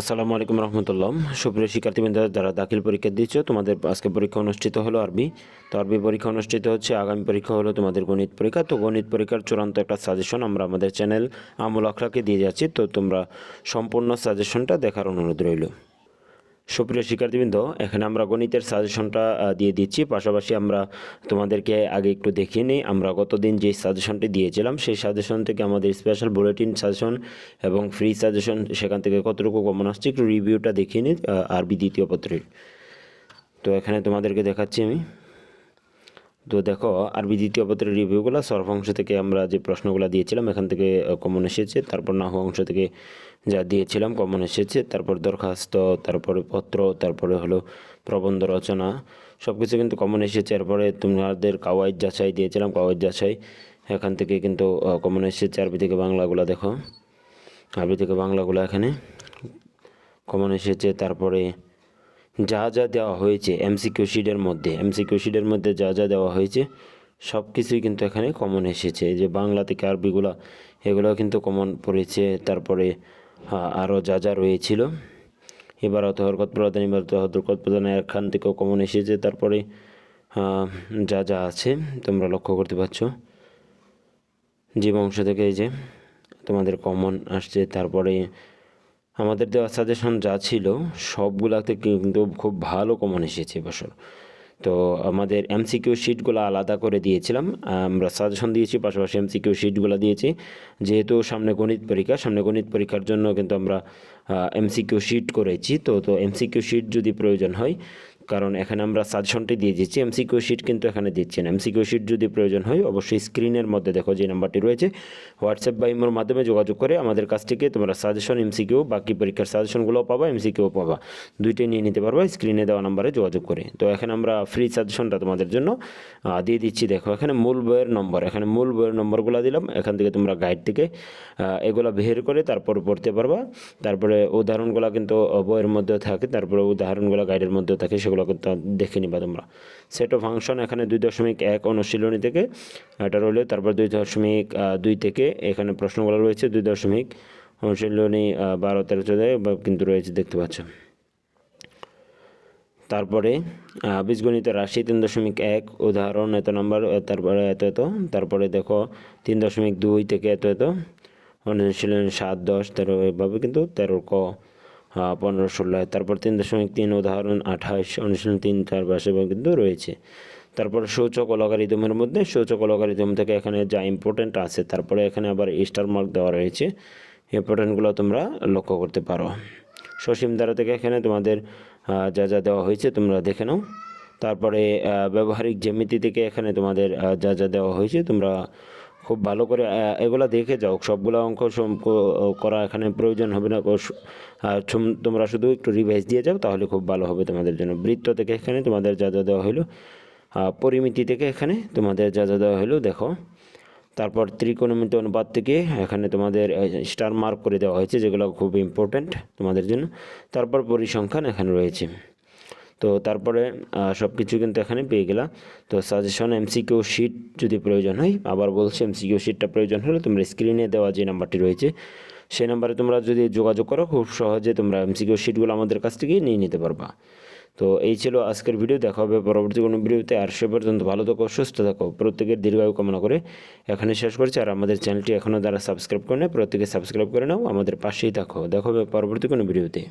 আসসালামু আলাইকুম রহমতুল্লাহ। সুপ্রিয় শিক্ষার্থীবৃন্দ, যারা দাখিল পরীক্ষা দিচ্ছ তোমাদের আজকে পরীক্ষা অনুষ্ঠিত হলো আরবি। তো আরবি পরীক্ষা অনুষ্ঠিত হচ্ছে, আগামী পরীক্ষা হলো তোমাদের গণিত পরীক্ষা। তো গণিত পরীক্ষার চূড়ান্ত একটা সাজেশন আমরা আমাদের চ্যানেল আমুল আখড়াকে দিয়ে যাচ্ছি। তো তোমরা সম্পূর্ণ সাজেশনটা দেখার অনুরোধ রইল। সুপ্রিয় শিক্ষার্থীবৃন্দ, এখানে আমরা গণিতের সাজেশনটা দিয়ে দিচ্ছি। পাশাপাশি আমরা তোমাদেরকে আগে একটু দেখিয়ে নিই। আমরা গতদিন যে সাজেশনটি দিয়েছিলাম, সেই সাজেশন থেকে আমাদের স্পেশাল বুলেটিন সাজেশন এবং ফ্রি সাজেশন সেখান থেকে কতটুকু কমন আসছে, একটু রিভিউটা দেখিয়ে নিই আরবি দ্বিতীয় পত্রের। তো এখানে তোমাদেরকে দেখাচ্ছি আমি। তো দেখো আরবি দ্বিতীয় পত্রের রিভিউগুলো সর্ব অংশ থেকে আমরা যে প্রশ্নগুলো দিয়েছিলাম, এখান থেকে কমন এসেছে। তারপর নাহ অংশ থেকে যা দিয়েছিলাম কমন এসেছে। তারপর দরখাস্ত, তারপরে পত্র, তারপরে হলো প্রবন্ধ রচনা। সব কিছু কিন্তু কমন এসেছে। এরপরে তোমাদের কাওয়াইদ যাচাই দিয়েছিলাম, কাওয়াইদ যাচাই। এখান থেকে কিন্তু কমন এসেছে। আরবি থেকে বাংলাগুলো দেখো। আরবি থেকে বাংলাগুলো এখানে। কমন এসেছে। তারপরে যা যা দেওয়া হয়েছে এমসিকিউ শিটের মধ্যে এমসিকিউ শিটের মধ্যে যা যা দেওয়া হয়েছে, সব কিছুই কিন্তু এখানে কমন এসেছে। এই যে বাংলা থেকে আরবিগুলো এগুলো কিন্তু কমন পড়েছে। তারপরে আরও যা যা রয়েছিল। এবার অত হরকত প্রদান এবার তো হরকত প্রদান এখান থেকেও কমন এসেছে। তারপরে যা যা আছে তোমরা লক্ষ্য করতে পারছ। জীব অংশ থেকে এই যে তোমাদের কমন আসছে। তারপরে আমাদের দেওয়া সাজেশন যা ছিল, সবগুলাতে কিন্তু খুব ভালো কমন এসেছে এবছর তো আমাদের এমসিকিউ শিটগুলো আলাদা করে দিয়েছিলাম, আমরা সাজেশন দিয়েছি, পাশাপাশি এমসিকিউ শিটগুলো দিয়েছি। যেহেতু সামনে গণিত পরীক্ষা, সামনে গণিত পরীক্ষার জন্য কিন্তু আমরা এমসিকিউ শিট করেছি। তো তো এমসিকিউ শিট যদি প্রয়োজন হয় কারণ এখানে আমরা সাজেশনটি দিয়ে দিচ্ছি। এমসিকিউ শিট কিন্তু এখানে দিচ্ছি না। এমসিকিউ শিট যদি প্রয়োজন হয়, অবশ্যই স্ক্রিনের মধ্যে দেখো যে নাম্বারটি রয়েছে। হোয়াটসঅ্যাপ বা ইমোর মাধ্যমে যোগাযোগ করে আমাদের কাছ থেকে তোমরা সাজেশন এমসিকিউ বাকি পরীক্ষার সাজেশনগুলোও পাবা এমসিকিউ পাবা। দুইটাই নিয়ে নিতে পারবা স্ক্রিনে দেওয়া নাম্বারে যোগাযোগ করে। তো এখানে আমরা ফ্রি সাজেশনটা তোমাদের জন্য দিয়ে দিচ্ছি। দেখো, এখানে মূল বইয়ের নম্বর এখানে মূল বইয়ের নম্বরগুলো দিলাম। এখান থেকে তোমরা গাইড থেকে এগুলো বের করে তারপর পড়তে পারবা। তারপরে উদাহরণগুলো কিন্তু বইয়ের মধ্যে থাকে, তারপরে উদাহরণগুলো গাইডের মধ্যে থাকে, সেগুলো কিন্তু দেখে নিবা তোমরা। সেট অফ ফাংশন এখানে দুই দশমিক এক অনুশীলনী থেকে এটা রইল, তারপর দুই দশমিক দুই থেকে এখানে প্রশ্নগুলো রয়েছে, দুই দশমিক অনুশীলনী বারো, তেরো, চোদ্দ কিন্তু রয়েছে, দেখতে পাচ্ছ। তারপরে বীজগণিত রাশি তিন দশমিক এক, উদাহরণ এত নম্বর তারপরে এত এত। তারপরে দেখো, তিন দশমিক দুই থেকে এত এত। অনুশীলন সাত, দশ, তেরো, এভাবে কিন্তু তেরো ক। পনেরো, ষোলো তারপর তিন দশমিক তিন উদাহরণ, আঠাশ, অনুশীলন তিন, চার পাশে কিন্তু রয়েছে। তারপর সূচক ও লগারিদমের মধ্যে সূচক ও লগারিদম থেকে এখানে যা ইম্পর্টেন্ট আছে, তারপরে এখানে আবার স্টার মার্ক দেওয়া রয়েছে ইম্পর্টেন্টগুলো তোমরা লক্ষ্য করতে পারো। সসীম দ্বারা থেকে এখানে তোমাদের যা যা দেওয়া হয়েছে তোমরা দেখে নাও। তারপরে ব্যবহারিক জ্যামিতি থেকে এখানে তোমাদের যা যা দেওয়া হয়েছে তোমরা খুব ভালো করে এগুলা দেখে যাও। সবগুলো অঙ্ক করা এখানে প্রয়োজন হবে না। তোমরা শুধু একটু রিভাইজ দিয়ে যাও, তাহলে খুব ভালো হবে তোমাদের জন্য। বৃত্ত থেকে এখানে তোমাদের যা যা দেওয়া হলো পরিমিতি থেকে এখানে তোমাদের যা যা দেওয়া হলো দেখো। তারপর ত্রিকোণমিতি অনুপাত থেকে এখানে তোমাদের স্টার মার্ক করে দেওয়া হয়েছে, যেগুলো খুব ইম্পর্ট্যান্ট তোমাদের জন্য। তারপর পরিসংখ্যান এখানে রয়েছে। তো তারপরে সব কিছু কিন্তু এখানে পেয়ে গেলাম তো সাজেশন এমসিকিউ শিট যদি প্রয়োজন হয়, আবার বলছি এমসিকিউ শিটটা প্রয়োজন হলে তোমরা স্ক্রিনে দেওয়া যে নাম্বারটি রয়েছে, সেই নাম্বারে তোমরা যদি যোগাযোগ করো, খুব সহজে তোমরা এমসিকিউ শিটগুলো আমাদের কাছ থেকে নিয়ে নিতে পারবা। তো এই ছিল আজকের ভিডিও দেখা হবে পরবর্তী কোনো ভিডিওতে। আর সে পর্যন্ত ভালো থাকো, সুস্থ থাকো, প্রত্যেকের দীর্ঘায়ু কামনা করে এখানে শেষ করছি। আর আমাদের চ্যানেলটি এখনও দ্বারা সাবস্ক্রাইব করে নেয় প্রত্যেকে সাবস্ক্রাইব করে নাও, আমাদের পাশেই থাকো। দেখা হবে পরবর্তী কোনো ভিডিওতে।